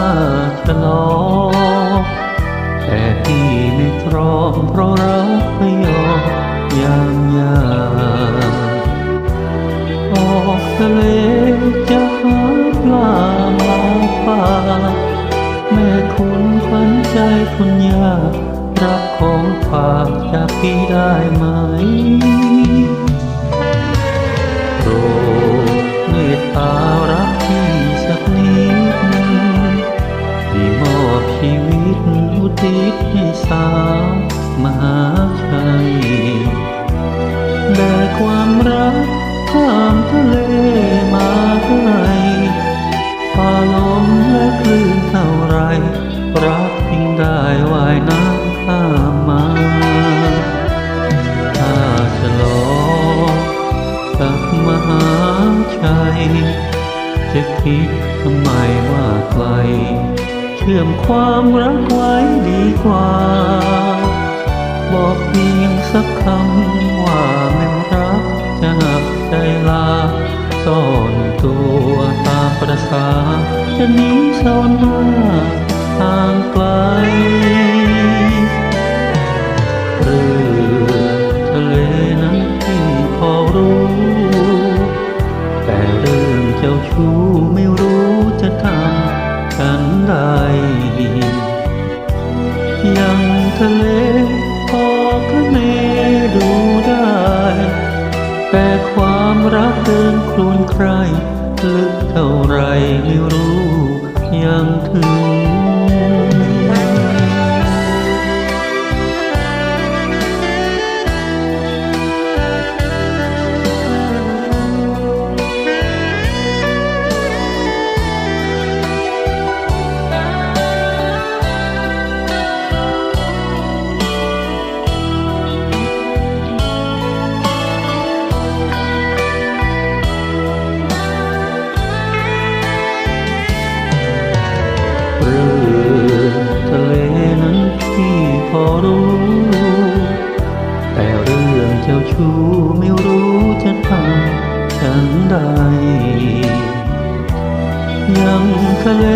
าจะลองแต่ที่ไม่ตรอมเพราะรักไม่ยอมอย่างยากออกทะเลจะหาปลามาฝากแม่คุณขวัญใจคนยากรับของฝากจากพี่ได้ไหม ทิศสาวมหาชัยแบกความรักข้ามทะเลมาให้ฟ้าลมและคลื่นเท่าไร รักยิ่งได้ว่ายน้ำข้ามมาถ้าจะลองกับมหาชัย จะคิดทำไมว่าใคร เชื่อมความรักไว้ดีกว่า บอกเพียงสักคำว่าแม่รักจะหักใจลาซ่อนตัวตามประสาจะหนีซ่อนหน้า ใครลึกเท่าไรไม่รู้ยังถึง รู้ แต่เรื่องเจ้าชู้ไม่รู้จะทำฉันใด ยังทะเล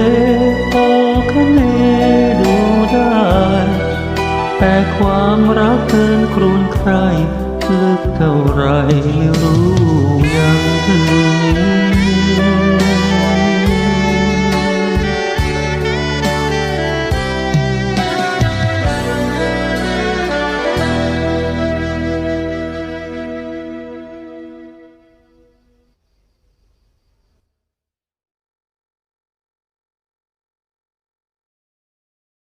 พอคะเนดูได้ แต่ความรักเกินครูนใครลึกเท่าไรไม่รู้